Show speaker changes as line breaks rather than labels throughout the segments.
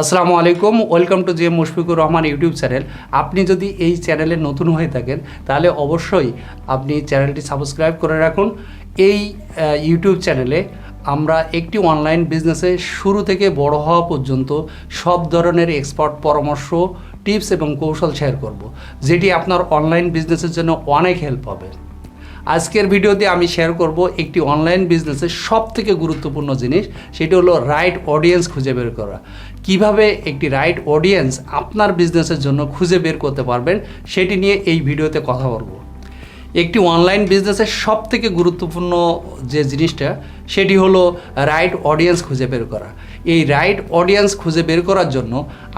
আসসালামু আলাইকুম, welcome to J Mushfiqur Rahman YouTube channel. আপনি যদি এই চ্যানেলে নতুন হয়ে থাকেন, তাহলে অবশ্যই আপনি চ্যানেলটি সাবস্ক্রাইব করে রাখুন। এই ইউটিউব চ্যানেলে আমরা একটি অনলাইন বিজনেসে শুরু থেকে বড় হওয়া পর্যন্ত সব ধরনের এক্সপার্ট পরামর্শ, টিপস এবং কৌশল শেয়ার করব, যেটি আপনার অনলাইন বিজনেসের জন্য অনেক হেল্প হবে আজকের ভিডিওতে আমি শেয়ার করব একটি অনলাইন বিজনেসের সব থেকে গুরুত্বপূর্ণ জিনিস, সেটি হলো রাইট অডিয়েন্স খুঁজে বের করা। কীভাবে একটি রাইট অডিয়েন্স আপনার বিজনেসের জন্য খুঁজে বের করতে পারবেন, সেটি নিয়ে এই ভিডিওতে কথা বলব। একটি অনলাইন বিজনেসের সব থেকে গুরুত্বপূর্ণ যে জিনিসটা, সেটি হলো রাইট অডিয়েন্স খুঁজে বের করা। এই রাইট অডিয়েন্স খুঁজে বের করার জন্য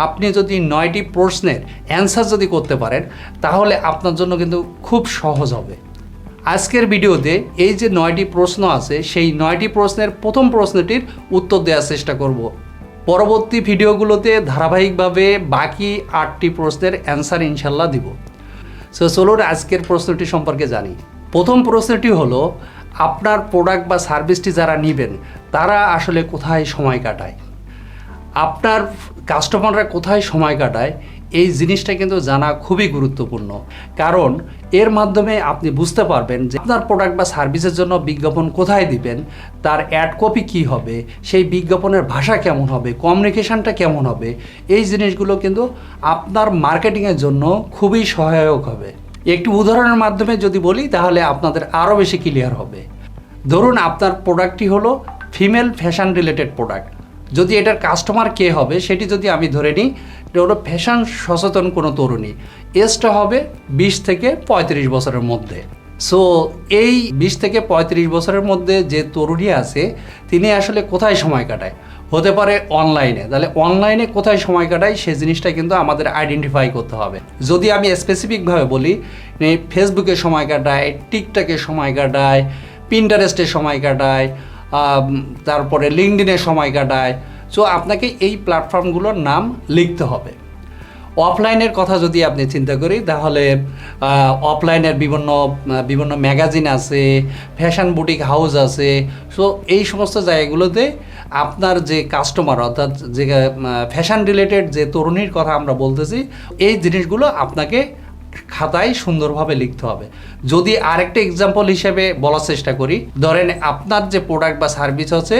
আপনি যদি নয়টি প্রশ্নের অ্যান্সার যদি করতে পারেন, তাহলে আপনার জন্য কিন্তু খুব সহজ হবে। আজকের ভিডিওতে এই যে নয়টি প্রশ্ন আছে, সেই নয়টি প্রশ্নের প্রথম প্রশ্নটির উত্তর দেওয়ার চেষ্টা করব। পরবর্তী ভিডিওগুলোতে ধারাবাহিকভাবে বাকি আটটি প্রশ্নের অ্যান্সার ইনশাল্লাহ দিব। সো চলুন আজকের প্রশ্নটি সম্পর্কে জানি। প্রথম প্রশ্নটি হলো, আপনার প্রোডাক্ট বা সার্ভিসটি যারা নেবেন, তারা আসলে কোথায় সময় কাটায়? আপনার কাস্টমাররা কোথায় সময় কাটায়? এই জিনিসটা কিন্তু জানা খুবই গুরুত্বপূর্ণ। কারণ এর মাধ্যমে আপনি বুঝতে পারবেন যে আপনার প্রোডাক্ট বা সার্ভিসের জন্য বিজ্ঞাপন কোথায় দিবেন, তার অ্যাড কপি কী হবে, সেই বিজ্ঞাপনের ভাষা কেমন হবে কমিউনিকেশনটা কেমন হবে, এই জিনিসগুলো কিন্তু আপনার মার্কেটিংয়ের জন্য খুবই সহায়ক হবে। একটি উদাহরণের মাধ্যমে যদি বলি, তাহলে আপনাদের আরও বেশি ক্লিয়ার হবে। ধরুন আপনার প্রোডাক্টটি হলো ফিমেল ফ্যাশন রিলেটেড প্রোডাক্ট যদি এটার কাস্টমার কে হবে, সেটি যদি আমি ধরে নিই, এটা হলো ফ্যাশন সচেতন কোনো তরুণী। এজটা হবে বিশ থেকে পঁয়ত্রিশ বছরের মধ্যে। সো এই বিশ থেকে পঁয়ত্রিশ বছরের মধ্যে যে তরুণী আছে, তিনি আসলে কোথায় সময় কাটায়? হতে পারে অনলাইনে তাহলে অনলাইনে কোথায় সময় কাটায়, সে জিনিসটা কিন্তু আমাদের আইডেন্টিফাই করতে হবে। যদি আমি স্পেসিফিকভাবে বলি ফেসবুকে সময় কাটায় টিকটকে সময় কাটায় পিন্টারেস্টে সময় কাটায় তারপরে লিঙ্কডিনে সময় কাটায়। সো আপনাকে এই প্ল্যাটফর্মগুলোর নাম লিখতে হবে। অফলাইনের কথা যদি আপনি চিন্তা করি, তাহলে অফলাইনের বিভিন্ন বিভিন্ন ম্যাগাজিন আছে ফ্যাশন বুটিক হাউস আছে। সো এই সমস্ত জায়গাগুলোতে আপনার যে কাস্টমার অর্থাৎ যে ফ্যাশন রিলেটেড যে তরুণীর কথা আমরা বলতেছি, এই জিনিসগুলো আপনাকে খাতায় সুন্দরভাবে লিখতে হবে। যদি আরেকটা এক্সাম্পল হিসেবে বলার চেষ্টা করি, ধরেন আপনার যে প্রোডাক্ট বা সার্ভিস হচ্ছে,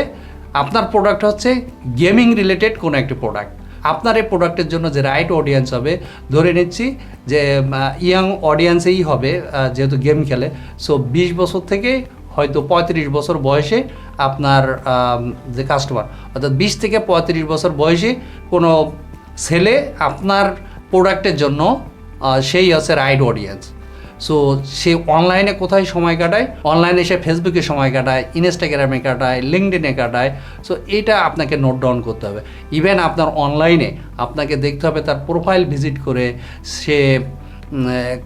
আপনার প্রোডাক্ট হচ্ছে গেমিং রিলেটেড কোনো একটি প্রোডাক্ট আপনার এই প্রোডাক্টের জন্য যে রাইট অডিয়েন্স হবে, ধরে নিচ্ছি যে ইয়াং অডিয়েন্সেই হবে যেহেতু গেম খেলে। সো বিশ বছর থেকে হয়তো পঁয়ত্রিশ বছর বয়সে আপনার যে কাস্টমার অর্থাৎ বিশ থেকে পঁয়ত্রিশ বছর বয়সে কোনো ছেলে আপনার প্রোডাক্টের জন্য সেই হচ্ছে রাইট অডিয়েন্স। সো সে অনলাইনে কোথায় সময় কাটায়? অনলাইনে সে ফেসবুকে সময় কাটায় ইনস্টাগ্রামে কাটায় লিঙ্কডিনে কাটায়। সো এটা আপনাকে নোট ডাউন করতে হবে। ইভেন আপনার অনলাইনে আপনাকে দেখতে হবে তার প্রোফাইল ভিজিট করে সে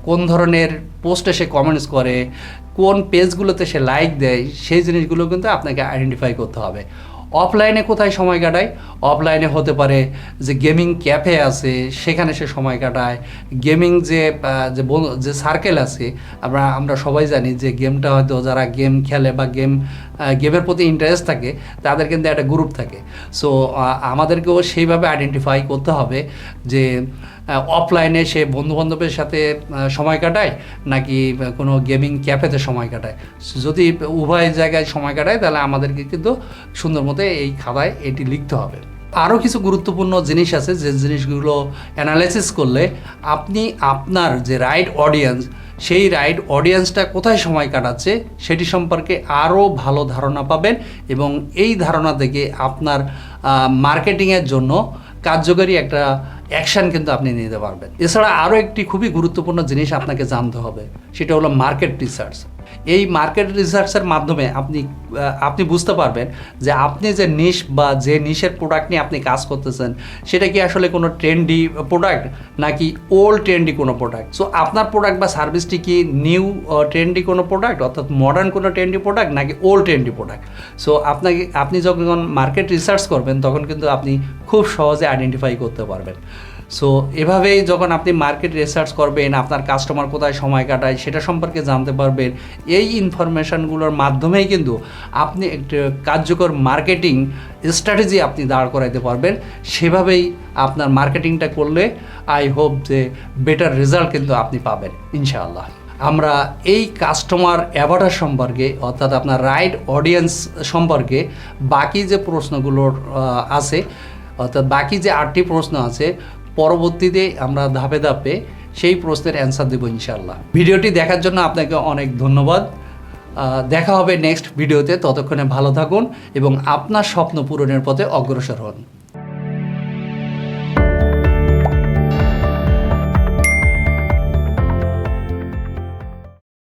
কোন ধরনের পোস্টে সে কমেন্টস করে, কোন পেজগুলোতে সে লাইক দেয়, সেই জিনিসগুলো কিন্তু আপনাকে আইডেন্টিফাই করতে হবে। অফলাইনে কোথায় সময় কাটায়? অফলাইনে হতে পারে যে গেমিং ক্যাফে আছে, সেখানে সে সময় কাটায়। গেমিং যে যে সার্কেল আছে, আমরা আমরা সবাই জানি যে গেমটা হয়তো যারা গেম খেলে বা গেম গেমের প্রতি ইন্টারেস্ট থাকে, তাদের কিন্তু একটা গ্রুপ থাকে। সো আমাদেরকেও সেইভাবে আইডেন্টিফাই করতে হবে যে অফলাইনে সে বন্ধুবান্ধবের সাথে সময় কাটায়, নাকি কোনো গেমিং ক্যাফেতে সময় কাটায়? যদি উভয় জায়গায় সময় কাটায়, তাহলে আমাদেরকে কিন্তু সুন্দর মতো এই খাতায় এটি লিখতে হবে। আরও কিছু গুরুত্বপূর্ণ জিনিস আছে, যে জিনিসগুলো অ্যানালাইসিস করলে আপনি আপনার যে রাইট অডিয়েন্স সেই রাইট অডিয়েন্সটা কোথায় সময় কাটাচ্ছে, সেটি সম্পর্কে আরও ভালো ধারণা পাবেন এবং এই ধারণা থেকে আপনার মার্কেটিংয়ের জন্য কার্যকরী একটা অ্যাকশান কিন্তু আপনি নিতে পারবেন। এছাড়া আরও একটি খুবই গুরুত্বপূর্ণ জিনিস আপনাকে জানতে হবে, সেটা হলো মার্কেট রিসার্চ এই মার্কেট রিসার্চের মাধ্যমে আপনি আপনি বুঝতে পারবেন যে আপনি যে নিশ বা যে নিশের প্রোডাক্ট নিয়ে আপনি কাজ করতেছেন, সেটা কি আসলে কোনো ট্রেন্ডি প্রোডাক্ট নাকি ওল্ড ট্রেন্ডি কোনো প্রোডাক্ট সো আপনার প্রোডাক্ট বা সার্ভিসটি কি নিউ ট্রেন্ডি কোনো প্রোডাক্ট অর্থাৎ মডার্ন কোনো ট্রেন্ডি প্রোডাক্ট নাকি ওল্ড ট্রেন্ডি প্রোডাক্ট সো আপনাকে, আপনি যখন মার্কেট রিসার্চ করবেন, তখন কিন্তু আপনি খুব সহজে আইডেন্টিফাই করতে পারবেন। সো এভাবেই যখন আপনি মার্কেট রিসার্চ করবেন, আপনার কাস্টমার কোথায় সময় কাটায়, সেটা সম্পর্কে জানতে পারবেন। এই ইনফরমেশনগুলোর মাধ্যমেই কিন্তু আপনি একটি কার্যকর মার্কেটিং স্ট্র্যাটেজি আপনি দাঁড় করাইতে পারবেন। সেভাবেই আপনার মার্কেটিংটা করলে আই হোপ যে বেটার রেজাল্ট কিন্তু আপনি পাবেন, ইনশাআল্লাহ। আমরা এই কাস্টমার অ্যাভার্টার সম্পর্কে, অর্থাৎ আপনার রাইট অডিয়েন্স সম্পর্কে বাকি যে প্রশ্নগুলোর আছে, অর্থাৎ বাকি যে আটটি প্রশ্ন আছে পরবর্তীতে আমরা ধাপে ধাপে সেই প্রশ্নের অ্যান্সার দেবো ইনশাল্লাহ ভিডিওটি দেখার জন্য আপনাকে অনেক ধন্যবাদ। দেখা হবে নেক্সট ভিডিওতে ততক্ষণে ভালো থাকুন এবং আপনার স্বপ্ন পূরণের পথে অগ্রসর হন।